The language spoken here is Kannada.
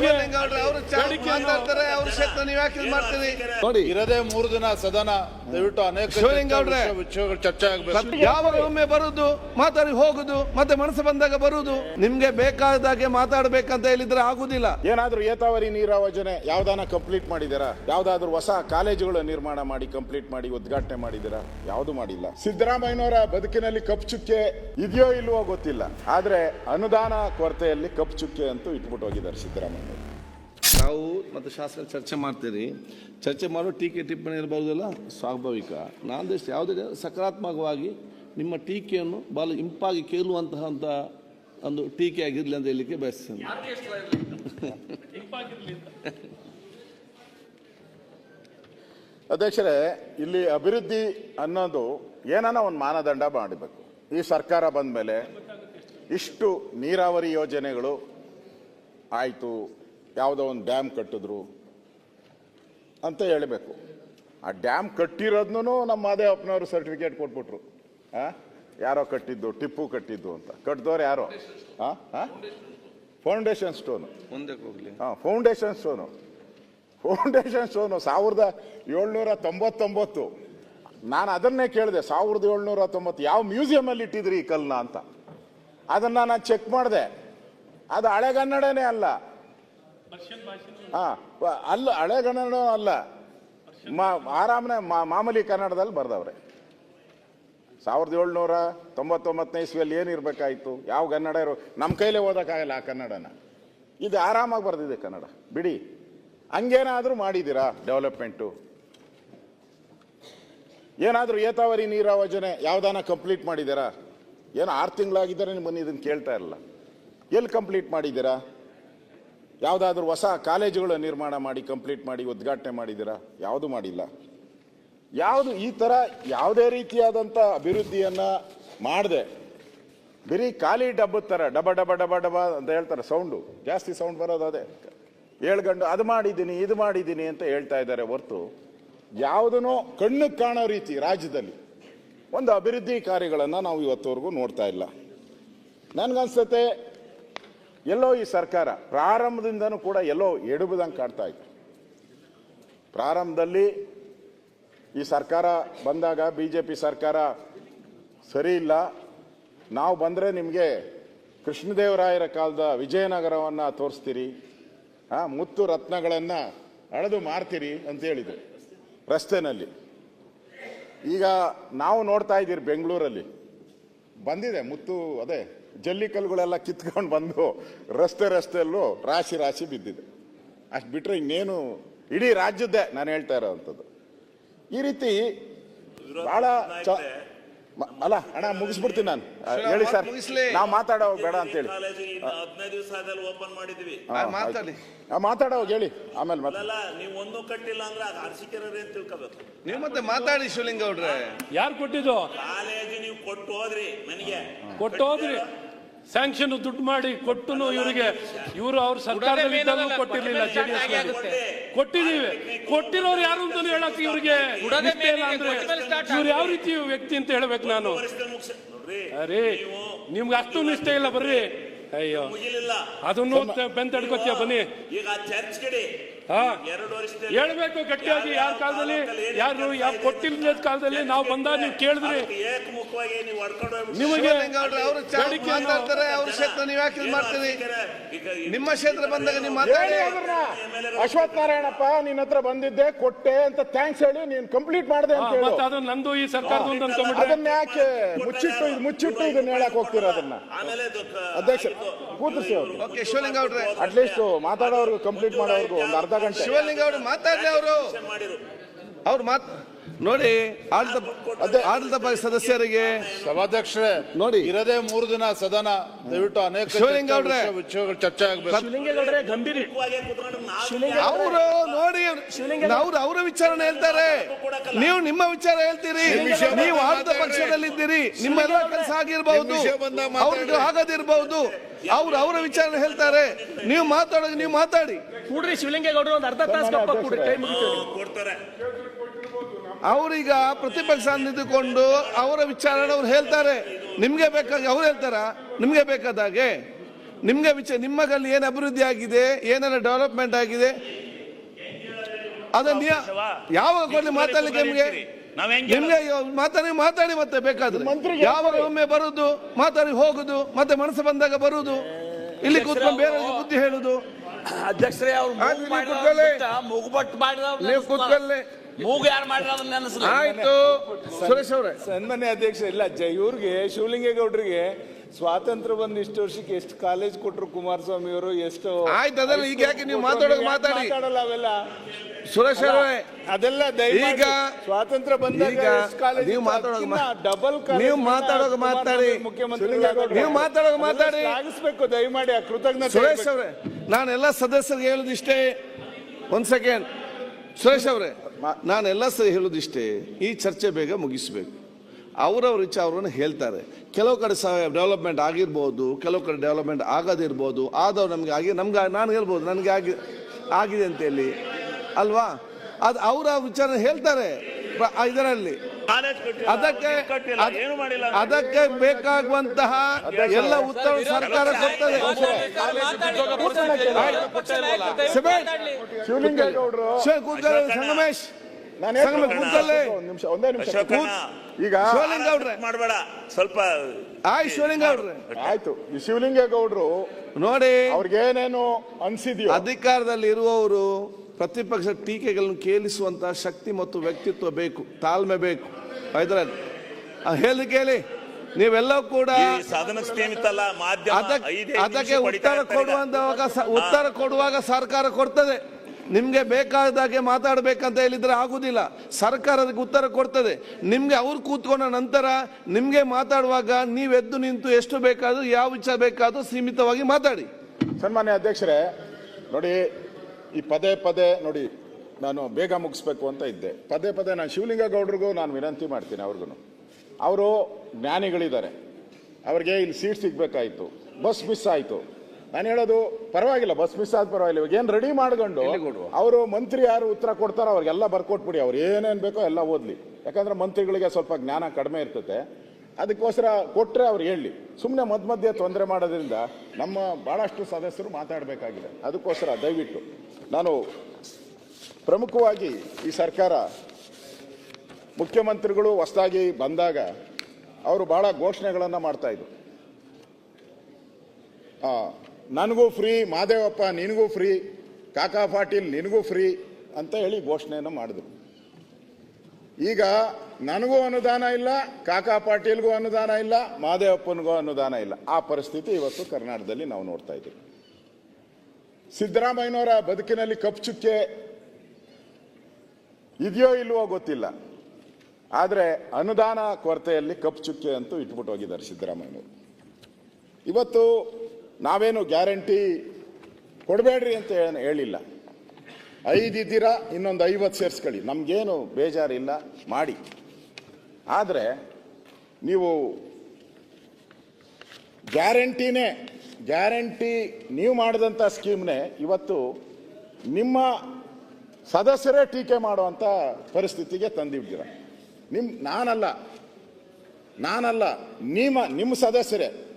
ನಿಮಗೆ ಅವರು ಮಾತಾಡ್ತಾರೆ ಅವ್ರ ಕ್ಷೇತ್ರ ನೀವು ಯಾಕೆ ಇದ್ ಮಾಡ್ತೀರಿ? ನೋಡಿ. ಇರದೇ ಮೂರು ದಿನ ಸದನ ದಯವಿಟ್ಟು ಅನೇಕ ಶಿವಲಿಂಗೌಡ್ರೆ. ಚರ್ಚೆ ವಿಷಯಗಳು ಚರ್ಚೆ ಆಗಬೇಕು. ಯಾವಾಗ ಒಮ್ಮೆ ಬರುದು? ಮಾತಾಡಿ ಹೋಗುದು ಮತ್ತೆ ಮನಸ್ಸು ಬಂದಾಗ ಬರುದು. ನಿಮ್ಗೆ ಬೇಕಾದಾಗೆ ಮಾತಾಡ್ಬೇಕಂತ ಹೇಳಿದ್ರೆ ಆಗುದಿಲ್ಲ. ಏನಾದ್ರೂ ಏತಾವರಿ ನೀರಾವರಿ ಯೋಜನೆ ಯಾವ್ದಾನ ಕಂಪ್ಲೀಟ್ ಮಾಡಿದ್ದೀರಾ? ಯಾವ್ದಾದ್ರು ಹೊಸ ಕಾಲೇಜುಗಳ ನಿರ್ಮಾಣ ಮಾಡಿ ಕಂಪ್ಲೀಟ್ ಮಾಡಿ ಉದ್ಘಾಟನೆ ಮಾಡಿದ್ದೀರಾ? ಯಾವುದು ಮಾಡಿಲ್ಲ. ಸಿದ್ದರಾಮಯ್ಯನವರ ಬದುಕಿನಲ್ಲಿ ಕಪ್ ಚುಕ್ಕೆ ಇದೆಯೋ ಇಲ್ವೋ ಗೊತ್ತಿಲ್ಲ. ಆದ್ರೆ ಅನುದಾನ ಕೊರತೆಯಲ್ಲಿ ಕಪ್ ಚುಕ್ಕೆ ಅಂತೂ ಇಟ್ಬಿಟ್ಟು ಹೋಗಿದ್ದಾರೆ ಸಿದ್ದರಾಮಯ್ಯನವರು. ನಾವು ಮತ್ತು ಶಾಸಕ ಚರ್ಚೆ ಮಾಡ್ತೀರಿ. ಚರ್ಚೆ ಮಾಡೋ ಟೀಕೆ ಟಿಪ್ಪಣಿ ಇರಬಾರ್ದಲ್ಲ ಸ್ವಾಭಾವಿಕ. ನಾನು ಯಾವುದೇ ಸಕಾರಾತ್ಮಕವಾಗಿ ನಿಮ್ಮ ಟೀಕೆಯನ್ನು ಬಹಳ ಇಂಪಾಗಿ ಕೇಳುವಂತಹ ಅಂತ ಒಂದು ಟೀಕೆ ಆಗಿರಲಿ ಅಂತ ಹೇಳಲಿಕ್ಕೆ ಬಯಸ್ತೇನೆ. ಅಧ್ಯಕ್ಷರೇ ಇಲ್ಲಿ ಅಭಿವೃದ್ಧಿ ಅನ್ನೋದು ಏನಾನ ಒಂದು ಮಾನದಂಡ ಮಾಡಬೇಕು. ಈ ಸರ್ಕಾರ ಬಂದ ಮೇಲೆ ಇಷ್ಟು ನೀರಾವರಿ ಯೋಜನೆಗಳು ಆಯಿತು. ಯಾವುದೋ ಒಂದು ಡ್ಯಾಮ್ ಕಟ್ಟಿದ್ರು ಅಂತ ಹೇಳಬೇಕು. ಆ ಡ್ಯಾಮ್ ಕಟ್ಟಿರೋದನ್ನೂ ನಮ್ಮ ಮಾದೇವಪ್ಪನವರು ಸರ್ಟಿಫಿಕೇಟ್ ಕೊಟ್ಬಿಟ್ರು. ಹಾಂ ಯಾರೋ ಕಟ್ಟಿದ್ದು ಟಿಪ್ಪು ಕಟ್ಟಿದ್ದು ಅಂತ. ಕಟ್ಟಿದವ್ರು ಯಾರೋ? ಹಾಂ ಹಾಂ ಫೌಂಡೇಶನ್ ಸ್ಟೋನು. ಮುಂದಕ್ಕೆ ಹೋಗ್ಲಿ ಹಾಂ ಫೌಂಡೇಶನ್ ಸ್ಟೋನು. ಫೌಂಡೇಶನ್ ಸ್ಟೋನು ಸಾವಿರದ ಏಳ್ನೂರ ತೊಂಬತ್ತೊಂಬತ್ತು. ನಾನು ಅದನ್ನೇ ಕೇಳಿದೆ ಸಾವಿರದ ಏಳ್ನೂರ ತೊಂಬತ್ತು. ಯಾವ ಮ್ಯೂಸಿಯಮಲ್ಲಿ ಇಟ್ಟಿದ್ರಿ ಈ ಕಲ್ನ ಅಂತ. ಅದನ್ನ ನಾನು ಚೆಕ್ ಮಾಡಿದೆ. ಅದು ಹಳೆಗನ್ನಡನೇ ಅಲ್ಲ. ಹಾಂ ಅಲ್ಲ ಹಳೆಗನ್ನಡ ಅಲ್ಲ. ಮಾ ಆರಾಮನೆ ಮಾಮೂಲಿ ಕನ್ನಡದಲ್ಲಿ ಬರ್ದವ್ರೆ. ಸಾವಿರದ ಏಳ್ನೂರ ತೊಂಬತ್ತೊಂಬತ್ತನೇ ಇಸ್ವಿಯಲ್ಲಿ ಏನಿರ್ಬೇಕಾಯ್ತು? ಯಾವ ಕನ್ನಡ ಇರೋ ನಮ್ಮ ಕೈಲೇ ಓದೋಕ್ಕಾಗಲ್ಲ ಆ ಕನ್ನಡನ. ಇದು ಆರಾಮಾಗಿ ಬರ್ದಿದೆ ಕನ್ನಡ. ಬಿಡಿ. ಹಂಗೇನಾದರೂ ಮಾಡಿದ್ದೀರಾ ಡೆವಲಪ್ಮೆಂಟು? ಏನಾದರೂ ಏತಾವರಿ ನೀರಾವರಿ ಯೋಜನೆ ಯಾವ್ದಾನ ಕಂಪ್ಲೀಟ್ ಮಾಡಿದ್ದೀರಾ ಏನು ಆರು ತಿಂಗಳಾಗಿದ್ದಾರೆ ನಿಮ್ಮನ್ನು ಇದನ್ನು ಕೇಳ್ತಾ ಇರಲ್ಲ. ಎಲ್ಲಿ ಕಂಪ್ಲೀಟ್ ಮಾಡಿದ್ದೀರಾ ಯಾವುದಾದ್ರೂ ಹೊಸ ಕಾಲೇಜುಗಳ ನಿರ್ಮಾಣ ಮಾಡಿ, ಕಂಪ್ಲೀಟ್ ಮಾಡಿ, ಉದ್ಘಾಟನೆ ಮಾಡಿದ್ದೀರಾ? ಯಾವುದು ಮಾಡಿಲ್ಲ. ಯಾವುದು ಈ ಥರ ಯಾವುದೇ ರೀತಿಯಾದಂಥ ಅಭಿವೃದ್ಧಿಯನ್ನು ಮಾಡದೆ. ಬರೀ ಖಾಲಿ ಡಬ್ಬದ ಥರ ಡಬ ಡಬ ಡಬ ಡಬ ಅಂತ ಹೇಳ್ತಾರೆ ಸೌಂಡು ಜಾಸ್ತಿ ಸೌಂಡ್ ಬರೋದು ಅದೇ. ಏಳ್ಗಂಡು ಅದು ಮಾಡಿದ್ದೀನಿ, ಇದು ಮಾಡಿದ್ದೀನಿ ಅಂತ ಹೇಳ್ತಾ ಇದ್ದಾರೆ ಹೊರತು ಯಾವುದನ್ನೋ ಕಣ್ಣು ಕಾಣೋ ರೀತಿ ರಾಜ್ಯದಲ್ಲಿ ಒಂದು ಅಭಿವೃದ್ಧಿ ಕಾರ್ಯಗಳನ್ನು ನಾವು ಇವತ್ತವರೆಗೂ ನೋಡ್ತಾ ಇಲ್ಲ. ನನಗನ್ಸುತ್ತೆ ಎಲ್ಲೋ ಈ ಸರ್ಕಾರ ಪ್ರಾರಂಭದಿಂದನೂ ಕೂಡ ಎಲ್ಲೋ ಎಡುಬುದಂಗೆ ಕಾಡ್ತಾ ಇತ್ತು. ಪ್ರಾರಂಭದಲ್ಲಿ ಈ ಸರ್ಕಾರ ಬಂದಾಗ ಬಿ ಜೆ ಪಿ ಸರ್ಕಾರ ಸರಿ ಇಲ್ಲ. ನಾವು ಬಂದರೆ ನಿಮಗೆ ಕೃಷ್ಣದೇವರಾಯರ ಕಾಲದ ವಿಜಯನಗರವನ್ನು ತೋರಿಸ್ತೀರಿ. ಮುತ್ತು ರತ್ನಗಳನ್ನು ಅಳೆದು ಮಾರ್ತೀರಿ ಅಂತ ಹೇಳಿದರು ರಸ್ತೆನಲ್ಲಿ. ಈಗ ನಾವು ನೋಡ್ತಾ ಇದ್ದೀರಿ ಬೆಂಗಳೂರಲ್ಲಿ. ಬಂದಿದೆ ಮುತ್ತು, ಅದೇ ಜಲ್ಲಿಕಲ್ಲುಗಳೆಲ್ಲ ಕಿತ್ಕೊಂಡು ಬಂದು ರಸ್ತೆ ರಸ್ತೆಯಲ್ಲೂ ರಾಶಿ ರಾಶಿ ಬಿದ್ದಿದೆ. ಅಷ್ಟು ಬಿಟ್ಟರೆ ಇನ್ನೇನು ಇಡೀ ರಾಜ್ಯದ್ದೇ ನಾನು ಹೇಳ್ತಾ ಇರೋವಂಥದ್ದು. ಈ ರೀತಿ ಚ- ಮ- ಅಲ್ಲ ಅಣ್ಣ ಮುಗಿಸ್ಬಿಡ್ತೀನಿ ನಾನು. ಹೇಳಿ ಸರ್ ನಾವು ಮಾತಾಡೋ ಬೇಡ ಅಂತೇಳಿ ಓಪನ್ ಮಾಡಿದ್ವಿ ಮಾತಾಡಿ. ಹೇಳಿ ಆಮೇಲೆ ನೀವು ಒಂದು ಕಟ್ಟಿಲ್ಲ ಅಂದ್ರೆ ಅದು ಅರ್ಸಿಕೆರೇ ಅಂತ ತಿಳ್ಕೋಬೇಕು. ನೀವು ಮತ್ತೆ ಮಾತಾಡಿ ಶಿವಲಿಂಗೌಡ್ರೆ ಯಾರು ಕೊಟ್ಟಿದ್ದು? ಕಾಲೇಜು ನೀವು ಕೊಟ್ಟು ಹೋದ್ರಿ ನನಗೆ ಕೊಟ್ಟು ಹೋದ್ರಿ. ಸ್ಯಾಂಕ್ಷನ್ ದುಡ್ಡು ಮಾಡಿ ಕೊಟ್ಟು ಇವರಿಗೆ ಇವರು ಅವ್ರ ಸರ್ಕಾರದಲ್ಲಿ ಕೊಟ್ಟಿರಲಿಲ್ಲ ಜೆಡಿಎಸ್ ಕೊಟ್ಟಿದೀವಿ ಕೊಟ್ಟಿರೋರು ಯಾರು ಅಂತ ಹೇಳಕ್ ಇವ್ರಿಗೆ ಇವ್ರು ಯಾವ ರೀತಿ ವ್ಯಕ್ತಿ ಅಂತ ಹೇಳ್ಬೇಕು ನಾನು? ಅರೇ ನಿಮ್ಗೆ ಅಷ್ಟು ನಿಷ್ಠೆ ಇಲ್ಲ ಬರ್ರಿ. ಅಯ್ಯೋ. ಅದನ್ನು ಬೆಂತಡ್ಕೋತೀಯ ಬನ್ನಿ. ಈಗ ಚರ್ಚ್ ಕಡೆ ಹೇಳ್ಬೇಕು ಗಟ್ಟಿಯಾಗಿ. ಯಾರ ಕಾಲದಲ್ಲಿ? ಯಾರು ಯಾವ ಕೊಟ್ಟಿಲ್ಲದ ಕಾಲದಲ್ಲಿ ನಾವು ಬಂದ ನೀವು ಕೇಳಿದ್ರಿ. ನಿಮಗೆ ಶಿವಲಿಂಗೌಡ್ರೆ ಅವರು ಬೇಡಿಕೆ ಏನು? ಅವ್ರ ಕ್ಷೇತ್ರ ನೀವು ಯಾಕೆ ಇದ್ ಮಾಡ್ತೀರಿ? ನಿಮ್ಮ ಕ್ಷೇತ್ರ ಬಂದಾಗ ನೀವು ಮಾತಾಡಿ. ಹೇಳಿ ಅದನ್ನ ಅಶ್ವಥ್ ನಾರಾಯಣಪ್ಪ ನಿನ್ನ ಹತ್ರ ಬಂದಿದ್ದೆ ಕೊಟ್ಟೆ ಅಂತ ಥ್ಯಾಂಕ್ಸ್ ಹೇಳಿ ನೀನು ಕಂಪ್ಲೀಟ್ ಮಾಡಿದೆ ಅಂತ ಹೇಳಿ. ಮತ್ತೆ ಅದು ನಂದು ಈ ಸರ್ಕಾರದ ಅದನ್ನ ಯಾಕೆ ಮುಚ್ಚಿಟ್ಟು ಇದು ಮುಚ್ಚಿಟ್ಟು ಇದನ್ನ ಹೇಳಕ್ ಹೋಗ್ತೀರಾ ಅದನ್ನ? ಅಧ್ಯಕ್ಷ ಕೂತ್ರಿಸಿ ಅವ್ರು. ಅಟ್ಲೀಸ್ಟ್ ಮಾತಾಡೋರ್ಗು ಕಂಪ್ಲೀಟ್ ಮಾಡೋರ್ಗು ಒಂದು ಅರ್ಧ ಗಂಟೆ ಅವರು ಮಾತಾಡ್ಲಿ ಅವರು. ಅವ್ರು ಮಾತ್ ನೋಡಿ ಆಡಳಿತ ಅದೇ- ಆಡಳಿತ ಪಕ್ಷ ಸದಸ್ಯರಿಗೆ ಸಭಾಧ್ಯಕ್ಷರೇ ನೋಡಿ. ಇರದೇ ಮೂರು ದಿನ ಸದನ ದಯವಿಟ್ಟು ಅನೇಕ ಚರ್ಚೆ ಶಿವಲಿಂಗೌಡ್ರೆ. ವಿಷಯ- ವಿಷಯಗಳು ಚರ್ಚೆ ಆಗಬೇಕು. ಅವರು ನೋಡಿ ಅವ್ರು ಅವರ ವಿಚಾರಣೆ ಹೇಳ್ತಾರೆ. ನೀವು ನಿಮ್ಮ ವಿಚಾರ ಹೇಳ್ತೀರಿ. ನೀವು ಆಡಳಿತ ಪಕ್ಷದಲ್ಲಿದ್ದೀರಿ. ನಿಮ್ಮೆಲ್ಲ ಕೆಲಸ ಆಗಿರ್ಬಹುದು. ಅವ್ರಿಗೆ ಆಗದಿರಬಹುದು ಅವ್ರು ಅವರ ವಿಚಾರ ಹೇಳ್ತಾರೆ. ನೀವು ಮಾತಾಡೋದು ನೀವು ಮಾತಾಡಿ. ಕೂಡ್ರಿ ಶಿವಲಿಂಗೇಗೌಡರು ಒಂದು ಅರ್ಧ ತಾಸು ಕೊಡ್ತಾರೆ. ಅವ್ರೀಗ ಪ್ರತಿಪಕ್ಷ ನಿಂತುಕೊಂಡು ಅವರ ವಿಚಾರ ಅವ್ರು ಹೇಳ್ತಾರೆ. ನಿಮ್ಗೆ ಬೇಕಾಗಿ ಅವ್ರು ಹೇಳ್ತಾರ? ನಿಮ್ಗೆ ಬೇಕಾದಾಗೆ ನಿಮ್ಗೆ ವಿಚಾರ ನಿಮ್ಮಲ್ಲಿ ಏನು ಅಭಿವೃದ್ಧಿ ಆಗಿದೆ? ಏನೆಲ್ಲ ಡೆವಲಪ್ಮೆಂಟ್ ಆಗಿದೆ? ಅದನ್ನ ಯಾವಾಗ ಕೊಡಲಿ ಮಾತಾಡಲಿಕ್ಕೆ ನಿಮ್ಗೆ? ನಿಮ್ಗೆ ಮಾತಾಡಿ ಮಾತಾಡಿ ಮತ್ತೆ ಬೇಕಾದ್ರೆ. ಯಾವಾಗ ಒಮ್ಮೆ ಬರುದು ಮಾತಾಡಿ ಹೋಗುದು ಮತ್ತೆ ಮನಸ್ಸು ಬಂದಾಗ ಬರುದು. ಇಲ್ಲಿ ಕೂತ್ಕೊಂಡು ಬೇರೆ ಬುದ್ಧಿ ಹೇಳುದು. ಅಧ್ಯಕ್ಷರೇ ಅವ್ರು ಮೂಗುಬಟ್ಟು ನೀವು ಕೂತ್ಕೊಳ್ಳಿ. ಮೂಗು ಯಾರು ಮಾಡಿರೋದನ್ನ ನೆನೆಸಲ್ಲ ಆಯ್ತು ಸುರೇಶ್ ಅವರೇ ಸನ್ಮಾನ್ಯ ಅಧ್ಯಕ್ಷ ಇಲ್ಲ ಜಯೂರ್ಗೆ ಇವ್ರಿಗೆ ಶಿವಲಿಂಗೇಗೌಡರಿಗೆ ಸ್ವಾತಂತ್ರ್ಯ ಬಂದು ಇಷ್ಟು ವರ್ಷಕ್ಕೆ ಎಷ್ಟು ಕಾಲೇಜ್ ಕೊಟ್ರು ಕುಮಾರಸ್ವಾಮಿ ಅವರು ಎಷ್ಟು ಆಯ್ತು, ಅದೆಲ್ಲ ಈಗ ಯಾಕೆ ನೀವು ಮಾತಾಡೋದು ಮಾತಾಡಿ. ಮಾತಾಡಲ್ಲ ಅವೆಲ್ಲ ಸುರೇಶ್ ಅವರೇ ಅದೆಲ್ಲ ಈಗ- ಸ್ವಾತಂತ್ರ್ಯ ಬಂದಾಗ ಈಗ ಕಾಲೇಜ್ ನೀವು ಮಾತಾಡೋಕೆ ಮಾತಾಡೋದು ಮಾ- ಡಬಲ್ ನೀವು ಮಾತಾಡೋದು ಮಾತಾಡಿ. ಮುಖ್ಯಮಂತ್ರಿ ನೀವು ಮಾತಾಡೋದು ಮಾತಾಡಿ. ಆಗಿಸ್ಬೇಕು ದಯಮಾಡಿ ಆ ಕೃತಜ್ಞತೆ ಸುರೇಶ್. ಅವರೇ ನಾನೆಲ್ಲ ಸದಸ್ಯರಿಗೆ ಹೇಳುದಿಷ್ಟೇ ಒಂದ್ ಸೆಕೆಂಡ್ ಸುರೇಶ್ ಅವರೇ ನಾನೆಲ್ಲ ಸರಿ ಹೇಳೋದಿಷ್ಟೇ, ಈ ಚರ್ಚೆ ಬೇಗ ಮುಗಿಸ್ಬೇಕು. ಅವರವ್ರ ವಿಚಾರವನ್ನು ಹೇಳ್ತಾರೆ. ಕೆಲವು ಕಡೆ ಸಹ ಡೆವಲಪ್ಮೆಂಟ್ ಆಗಿರ್ಬೋದು, ಕೆಲವು ಕಡೆ ಡೆವಲಪ್ಮೆಂಟ್ ಆಗದಿರ್ಬೋದು, ಆದವ್ರು ನಮಗೆ ಆಗಿ ನಮ್ಗೆ ನಾನು ಹೇಳ್ಬೋದು, ನನಗೆ ಆಗಿ ಆಗಿದೆ ಅಂತೇಳಿ. ಅಲ್ವಾ? ಅದು ಅವರ ವಿಚಾರ ಹೇಳ್ತಾರೆ. ಇದರಲ್ಲಿ. ಅದಕ್ಕೆ ಕಟ್ಟಿಲ್ಲ, ಅದ್- ಏನು ಮಾಡಿಲ್ಲ ಅದಕ್ಕೆ ಬೇಕಾಗುವಂತಹ ಎಲ್ಲ ಉತ್ತರ ಸರ್ಕಾರ ಕೊಡ್ತದೆ ಸಂಗಮೇಶ್ ನಾನು ಸಂಗಮೇಶ್ ಕೂತ್ಕೊಳ್ಳಿ. ಒಂದ್ ನಿಮಿಷ ಒಂದೇ ನಿಮಿಷ ಈಗ ಶಿವಲಿಂಗೌಡ್ರೆ ಮಾಡ್ಬೇಡ ಸ್ವಲ್ಪ ಆಯ್ ಶಿವಲಿಂಗ ಅವ್ರೆ ಆಯ್ತು. ಈ ಶಿವಲಿಂಗೇಗೌಡರು ನೋಡಿ. ಅವ್ರಿಗೇನೇನು ಅನ್ಸಿದ್ಯೋ? ಅಧಿಕಾರದಲ್ಲಿ ಇರುವವರು ಪ್ರತಿಪಕ್ಷ ಟೀಕೆಗಳನ್ನು ಕೇಳಿಸುವಂತ ಶಕ್ತಿ ಮತ್ತು ವ್ಯಕ್ತಿತ್ವ ಬೇಕು ತಾಳ್ಮೆ ಬೇಕು. ಹೈದರಾಬಾದ್ ಹೇಳಿ ಕೇಳಿ. ನೀವೆಲ್ಲವೂ ಕೂಡ ಈ ಸಾಧನ ಸ್ಕೀಮ್ ಇತ್ತಲ್ಲ ಮಾಧ್ಯಮ ಅದಕ್ಕೆ ಉತ್ತರ ಇರ್ತಾರೆ ಉತ್ತರ ಕೊಡುವಾಗ ಸರ್ಕಾರ ಕೊಡ್ತದೆ. ನಿಮ್ಗೆ ಬೇಕಾದಾಗೆ ಮಾತಾಡಬೇಕಂತ ಹೇಳಿದರೆ ಆಗೋದಿಲ್ಲ. ಸರ್ಕಾರ ಅದಕ್ಕೆ ಉತ್ತರ ಕೊಡ್ತದೆ. ನಿಮಗೆ ಅವ್ರು ಕೂತ್ಕೊಂಡ ನಂತರ ನಿಮಗೆ ಮಾತಾಡುವಾಗ ನೀವು ಎದ್ದು ನಿಂತು ಎಷ್ಟು ಬೇಕಾದರೂ, ಯಾವ ವಿಚಾರ ಬೇಕಾದರೂ ಸೀಮಿತವಾಗಿ ಮಾತಾಡಿ. ಸನ್ಮಾನ್ಯ ಅಧ್ಯಕ್ಷರೇ, ನೋಡಿ, ಈ ಪದೇ ಪದೇ ನೋಡಿ, ನಾನು ಬೇಗ ಮುಗಿಸ್ಬೇಕು ಅಂತ ಇದ್ದೆ. ಪದೇ ಪದೇ ನಾನು ಶಿವಲಿಂಗೇಗೌಡರಿಗೂ ನಾನು ವಿನಂತಿ ಮಾಡ್ತೀನಿ ಅವ್ರಿಗೂ ಅವರು ಜ್ಞಾನಿಗಳಿದ್ದಾರೆ. ಅವ್ರಿಗೆ ಇಲ್ಲಿ ಸೀಟ್ ಸಿಗಬೇಕಾಯಿತು. ಬಸ್ ಮಿಸ್ ಆಯ್ತು. ನಾನು ಹೇಳೋದು ಪರವಾಗಿಲ್ಲ ಬಸ್ ಮಿಸ್ ಆದ ಪರವಾಗಿಲ್ಲ. ಇವಾಗ ಏನು ರೆಡಿ ಮಾಡ್ಕೊಂಡು ಅವರು ಮಂತ್ರಿ ಯಾರು ಉತ್ತರ ಕೊಡ್ತಾರೋ ಅವ್ರಿಗೆಲ್ಲ ಬರ್ಕೊಟ್ಬಿಡಿ. ಅವ್ರು ಏನೇನು ಬೇಕೋ ಎಲ್ಲ ಓದ್ಲಿ. ಯಾಕಂದ್ರೆ ಮಂತ್ರಿಗಳಿಗೆ ಸ್ವಲ್ಪ ಜ್ಞಾನ ಕಡಿಮೆ ಇರ್ತದೆ ಅದಕ್ಕೋಸ್ಕರ ಕೊಟ್ಟರೆ ಅವ್ರು ಹೇಳಿ. ಸುಮ್ಮನೆ ಮಧ್ಯ ಮಧ್ಯೆ ತೊಂದರೆ ಮಾಡೋದ್ರಿಂದ ನಮ್ಮ ಭಾಳಷ್ಟು ಸದಸ್ಯರು ಮಾತಾಡಬೇಕಾಗಿದೆ. ಅದಕ್ಕೋಸ್ಕರ ದಯವಿಟ್ಟು ನಾನು ಪ್ರಮುಖವಾಗಿ ಈ ಸರ್ಕಾರ ಮುಖ್ಯಮಂತ್ರಿಗಳು ಹೊಸದಾಗಿ ಬಂದಾಗ ಅವರು ಭಾಳ ಘೋಷಣೆಗಳನ್ನು ಮಾಡ್ತಾಯಿದ್ರು ನನಗೂ ಫ್ರೀ, ಮಾದೇವಪ್ಪ ನಿನಗೂ ಫ್ರೀ, ಕಾಕಾ ಪಾಟೀಲ್ ನಿನಗೂ ಫ್ರೀ ಅಂತ ಹೇಳಿ ಘೋಷಣೆಯನ್ನು ಮಾಡಿದ್ರು. ಈಗ ನನಗೂ ಅನುದಾನ ಇಲ್ಲ, ಕಾಕಾ ಪಾಟೀಲ್ಗೂ ಅನುದಾನ ಇಲ್ಲ, ಮಾದೇವಪ್ಪನಿಗೂ ಅನುದಾನ ಇಲ್ಲ. ಆ ಪರಿಸ್ಥಿತಿ ಇವತ್ತು ಕರ್ನಾಟಕದಲ್ಲಿ ನಾವು ನೋಡ್ತಾ ಇದ್ದೀವಿ. ಸಿದ್ದರಾಮಯ್ಯನವರ ಬದುಕಿನಲ್ಲಿ ಕಪ್ಪು ಚುಕ್ಕೆ ಇದೆಯೋ ಇಲ್ವೋ ಗೊತ್ತಿಲ್ಲ. ಆದರೆ ಅನುದಾನ ಕೊರತೆಯಲ್ಲಿ ಕಪ್ಪು ಚುಕ್ಕೆ ಅಂತೂ ಇಟ್ಬಿಟ್ಟು ಹೋಗಿದ್ದಾರೆ ಸಿದ್ದರಾಮಯ್ಯನವರು. ಇವತ್ತು ನಾವೇನು ಗ್ಯಾರಂಟಿ ಕೊಡಬೇಡ್ರಿ ಅಂತ ಹೇಳಿಲ್ಲ. ಐದು ಇದ್ದೀರಾ, ಇನ್ನೊಂದು ಐವತ್ತು ಸೇರಿಸ್ಕೊಳ್ಳಿ. ನಮಗೇನು ಬೇಜಾರಿಲ್ಲ, ಮಾಡಿ. ಆದರೆ ನೀವು ಗ್ಯಾರಂಟಿನೇ, ಗ್ಯಾರಂಟಿ ನೀವು ಮಾಡಿದಂಥ ಸ್ಕೀಮ್ನೇ ಇವತ್ತು ನಿಮ್ಮ ಸದಸ್ಯರೇ ಟೀಕೆ ಮಾಡುವಂಥ ಪರಿಸ್ಥಿತಿಗೆ ತಂದಿದ್ದೀರ. ನಿಮ್ಮ ನಾನಲ್ಲ ನಾನಲ್ಲ, ನಿಮ್ಮ ನಿಮ್ಮ ಸದಸ್ಯರೇ.